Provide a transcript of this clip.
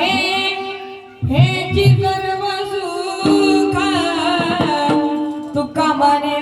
हे हे सर्व तुका मने